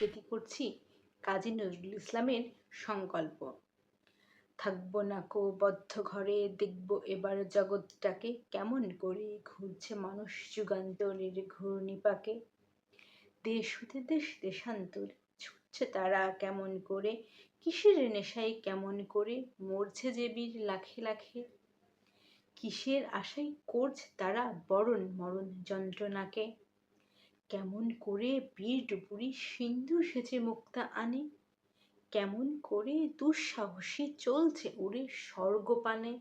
আবৃত্তি করছি? কাজী নজরুল ইসলামের সংকল্প। থাকব না কো বদ্ধ ঘরে, দেখব এবার জগৎটাকে কেমন করে ঘুরছে মানুষ যুগান্তরের ঘূর্ণিপাকে। দেশ হতে দেশ দেশান্তর, ছুটছে তারা কেমন করে? কিসের নেশায় কেমন করে মরছে যে বীর লাখে লাখে? কিসের আশায় করছে তারা বরণ মরণ যন্ত্রণাকে? কেমন করে বীর ডুবুরি সিন্ধু সেচে মুক্তা আনে? কেমন করে দুঃসাহসী চলছে উড়ে স্বর্গপানে?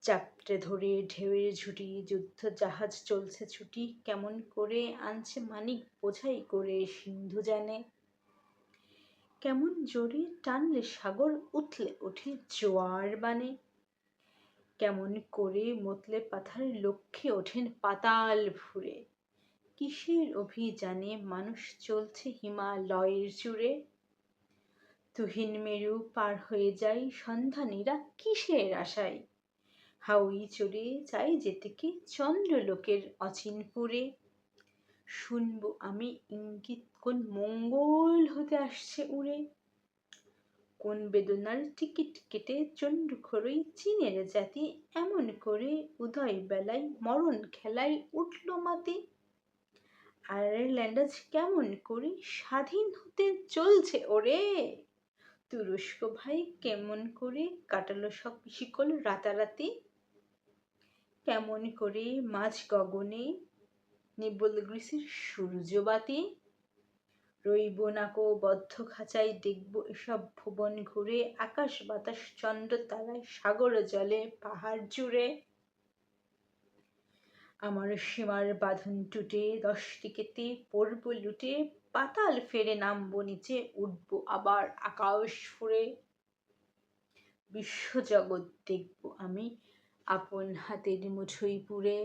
চাপটে ধরে ঢেউয়ের ঝুটি যুদ্ধ জাহাজ চলছে ছুটি, কেমন করে আনছে মানিক বোঝাই করে সিন্ধু জানে? কেমন জোরে টানলে সাগর উঠলে ওঠে জোয়ার বানে? কেমন করে মতলে পাথার লক্ষ্যে ওঠেন পাতাল ভুরে? কিসের অভিযানে মানুষ চলছে হিমালয়ের চূড়ে তুহিন মেরু পার হয়ে যায় সন্ধানীরা কিসের আশায়? হাউই চড়ে চাই যেতে কি চন্দ্রলোকের অচিনপুরে। শুনব আমি ইঙ্গিত, কোন মঙ্গল হতে আসছে উড়ে। কোন বেদনার টিকিট কেটে চন্ডুখরই চীনের জাতি, এমন করে উদয় বেলায় মরণ খেলায় উঠল মাতি। আয়ারল্যান্ড আজ কেমন করে? স্বাধীন হতে চলছে ওরে! তুরস্ক ভাই কেমন করে কাটালো সব শিকল রাতারাতি? কেমন করে মাঝ গগনে নিবল গ্রিসের সূর্যবাতি? রইব নাকো বদ্ধ খাঁচায়, দেখব এসব ভুবন ঘুরে আকাশ বাতাস, চন্দ্র তারায়, সাগর জলে, পাহাড় জুড়ে। আমার সীমার বাঁধন টুটে দশটি কেতে পড়ব লুটে, পাতাল ফেরে নামবো নিচে, উঠব আবার আকাশ ফুরে বিশ্বজগৎ দেখব আমি, আপন হাতের মুঠোই পুরে